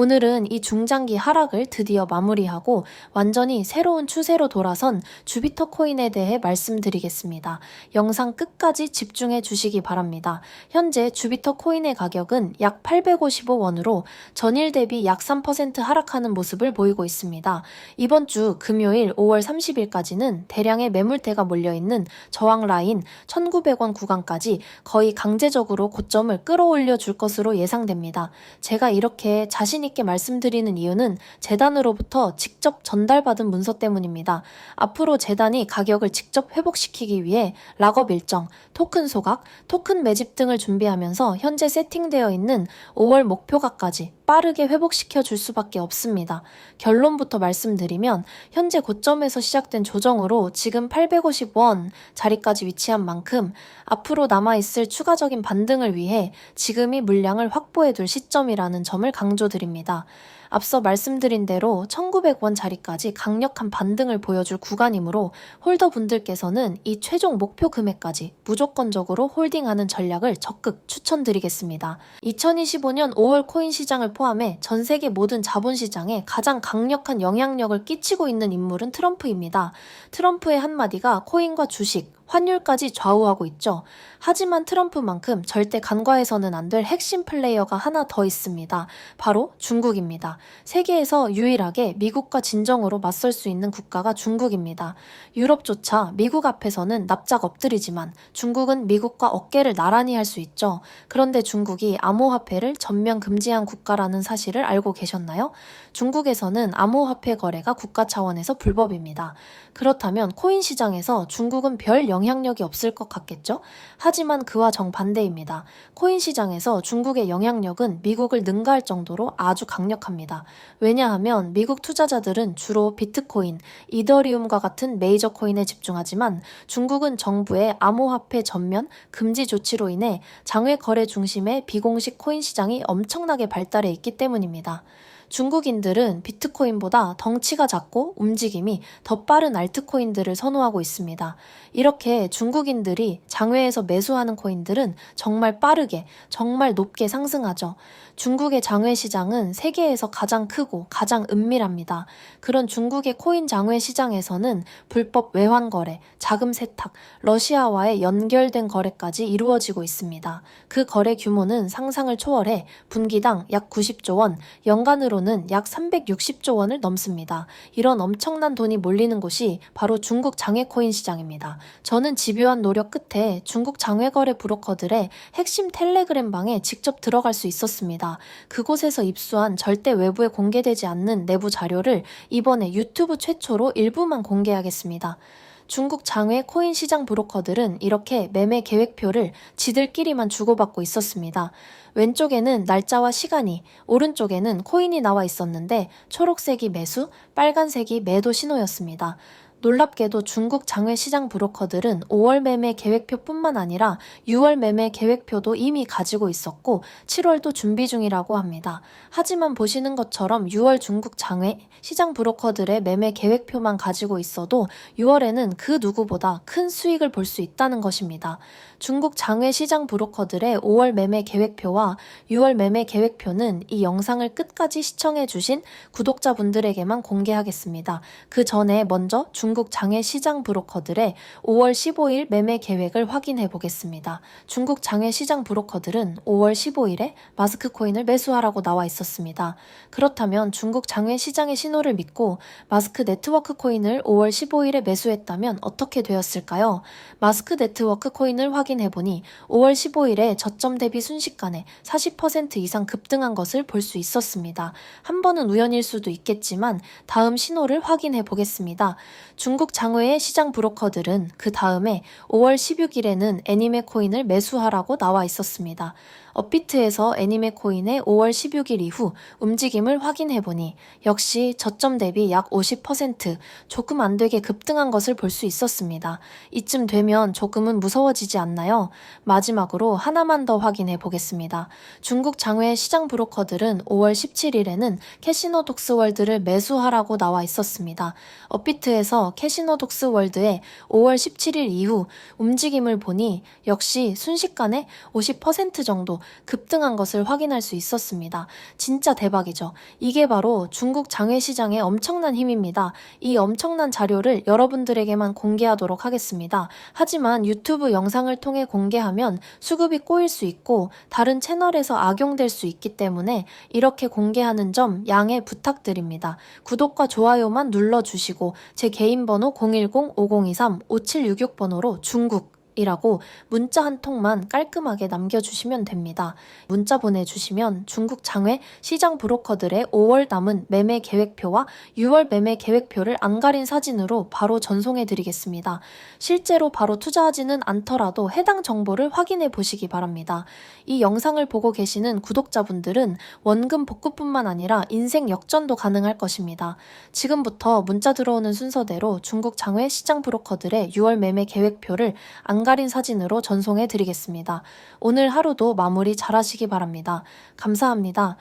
오늘은 이 중장기 하락을 드디어 마무리하고 완전히 새로운 추세로 돌아선 주비터 코인에 대해 말씀드리겠습니다. 영상 끝까지 집중해 주시기 바랍니다. 현재 주비터 코인의 가격은 약 855원으로 전일 대비 약 3% 하락하는 모습을 보이고 있습니다. 이번 주 금요일 5월 30일까지는 대량의 매물대가 몰려있는 저항 라인 1900원 구간까지 거의 강제적으로 고점을 끌어올려 줄 것으로 예상됩니다. 제가 이렇게 자신 있게 말씀드리는 이유는 재단으로부터 직접 전달받은 문서 때문입니다. 앞으로 재단이 가격을 직접 회복시키기 위해 락업 일정, 토큰 소각, 토큰 매집 등을 준비하면서 현재 세팅되어 있는 5월 목표가까지 빠르게 회복시켜 줄 수밖에 없습니다. 결론부터 말씀드리면 현재 고점에서 시작된 조정으로 지금 850원 자리까지 위치한 만큼 앞으로 남아있을 추가적인 반등을 위해 지금이 물량을 확보해 둘 시점이라는 점을 강조드립니다. 있습니다. 앞서 말씀드린 대로 1900원 자리까지 강력한 반등을 보여줄 구간이므로 홀더분들께서는 이 최종 목표 금액까지 무조건적으로 홀딩하는 전략을 적극 추천드리겠습니다. 2025년 5월 코인 시장을 포함해 전 세계 모든 자본 시장에 가장 강력한 영향력을 끼치고 있는 인물은 트럼프입니다. 트럼프의 한마디가 코인과 주식, 환율까지 좌우하고 있죠. 하지만 트럼프만큼 절대 간과해서는 안 될 핵심 플레이어가 하나 더 있습니다. 바로 중국입니다. 세계에서 유일하게 미국과 진정으로 맞설 수 있는 국가가 중국입니다. 유럽조차 미국 앞에서는 납작 엎드리지만 중국은 미국과 어깨를 나란히 할 수 있죠. 그런데 중국이 암호화폐를 전면 금지한 국가라는 사실을 알고 계셨나요? 중국에서는 암호화폐 거래가 국가 차원에서 불법입니다. 그렇다면 코인 시장에서 중국은 별 영향력이 없을 것 같겠죠? 하지만 그와 정반대입니다. 코인 시장에서 중국의 영향력은 미국을 능가할 정도로 아주 강력합니다. 왜냐하면 미국 투자자들은 주로 비트코인, 이더리움과 같은 메이저 코인에 집중하지만 중국은 정부의 암호화폐 전면 금지 조치로 인해 장외 거래 중심의 비공식 코인 시장이 엄청나게 발달해 있기 때문입니다. 중국인들은 비트코인보다 덩치가 작고 움직임이 더 빠른 알트코인들을 선호하고 있습니다. 이렇게 중국인들이 장외에서 매수하는 코인들은 정말 빠르게, 정말 높게 상승하죠. 중국의 장외 시장은 세계에서 가장 크고 가장 은밀합니다. 그런 중국의 코인 장외 시장에서는 불법 외환 거래, 자금 세탁, 러시아와의 연결된 거래까지 이루어지고 있습니다. 그 거래 규모는 상상을 초월해 분기당 약 90조 원, 연간으로 는 약 360조 원을 넘습니다. 이런 엄청난 돈이 몰리는 곳이 바로 중국 장외 코인 시장입니다. 저는 집요한 노력 끝에 중국 장외 거래 브로커들의 핵심 텔레그램 방에 직접 들어갈 수 있었습니다. 그곳에서 입수한 절대 외부에 공개되지 않는 내부 자료를 이번에 유튜브 최초로 일부만 공개하겠습니다. 중국 장외 코인 시장 브로커들은 이렇게 매매 계획표를 지들끼리만 주고받고 있었습니다. 왼쪽에는 날짜와 시간이, 오른쪽에는 코인이 나와 있었는데 초록색이 매수, 빨간색이 매도 신호였습니다. 놀랍게도 중국 장외 시장 브로커들은 5월 매매 계획표뿐만 아니라 6월 매매 계획표도 이미 가지고 있었고 7월도 준비 중이라고 합니다. 하지만 보시는 것처럼 6월 중국 장외 시장 브로커들의 매매 계획표만 가지고 있어도 6월에는 그 누구보다 큰 수익을 볼 수 있다는 것입니다. 중국 장외 시장 브로커들의 5월 매매 계획표와 6월 매매 계획표는 이 영상을 끝까지 시청해 주신 구독자분들에게만 공개하겠습니다. 그 전에 먼저 중국 장외 시장 브로커들의 5월 15일 매매 계획을 확인해 보겠습니다. 중국 장외 시장 브로커들은 5월 15일에 마스크 코인을 매수하라고 나와 있었습니다. 그렇다면 중국 장외 시장의 신호를 믿고 마스크 네트워크 코인을 5월 15일에 매수했다면 어떻게 되었을까요? 마스크 네트워크 코인을 확인해 보니 5월 15일에 저점 대비 순식간에 40% 이상 급등한 것을 볼 수 있었습니다. 한 번은 우연일 수도 있겠지만 다음 신호를 확인해 보겠습니다. 중국 장외의 시장 브로커들은 그 다음에 5월 16일에는 애니메 코인을 매수하라고 나와 있었습니다. 업비트에서 애니메 코인의 5월 16일 이후 움직임을 확인해 보니 역시 저점 대비 약 50% 조금 안 되게 급등한 것을 볼 수 있었습니다. 이쯤 되면 조금은 무서워지지 않나요? 마지막으로 하나만 더 확인해 보겠습니다. 중국 장외 시장 브로커들은 5월 17일에는 캐시노 독스 월드를 매수하라고 나와 있었습니다. 업비트에서 캐시노 독스 월드의 5월 17일 이후 움직임을 보니 역시 순식간에 50% 정도 급등한 것을 확인할 수 있었습니다. 진짜 대박이죠. 이게 바로 중국 장외시장의 엄청난 힘입니다. 이 엄청난 자료를 여러분들에게만 공개하도록 하겠습니다. 하지만 유튜브 영상을 통해 공개하면 수급이 꼬일 수 있고 다른 채널에서 악용될 수 있기 때문에 이렇게 공개하는 점 양해 부탁드립니다. 구독과 좋아요만 눌러주시고 제 개인 번호 010-5023-5766번호로 중국 이라고 문자 한 통만 깔끔하게 남겨주시면 됩니다. 문자 보내주시면 중국 장외 시장 브로커들의 5월 남은 매매 계획표와 6월 매매 계획표를 안 가린 사진으로 바로 전송해 드리겠습니다. 실제로 바로 투자하지는 않더라도 해당 정보를 확인해 보시기 바랍니다. 이 영상을 보고 계시는 구독자분들은 원금 복구뿐만 아니라 인생 역전도 가능할 것입니다. 지금부터 문자 들어오는 순서대로 중국 장외 시장 브로커들의 6월 매매 계획표를 안 가린 사진으로 전송해 드리겠습니다. 오늘 하루도 마무리 잘 하시기 바랍니다. 감사합니다.